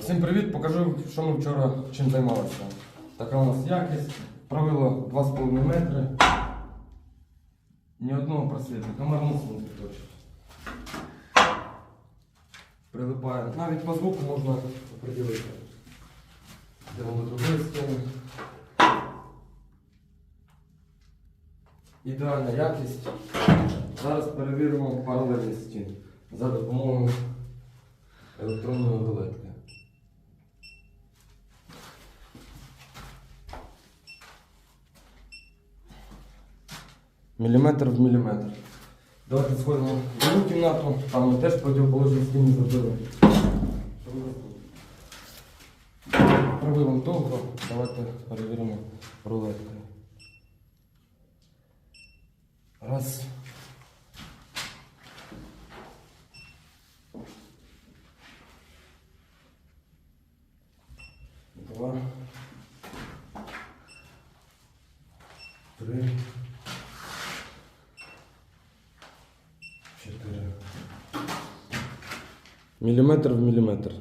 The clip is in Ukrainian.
Всім привіт! Покажу, що ми вчора чим займалися. Така у нас якість. Правило 2,5 метри. Ні одного просвіту. Комар носом не. Прилипає. Навіть по звуку можна определити. Йдемо до другої стіни. Ідеальна якість. Зараз перевіримо паралельність стін за допомогою електронної рулетки. Міліметр в міліметр. Давайте сходимо в другу кімнату, там ми теж противоположні стіни зробили. Пробивом довго, давайте перевіримо рулеткою. Раз. Два. Три. Міліметр в міліметр.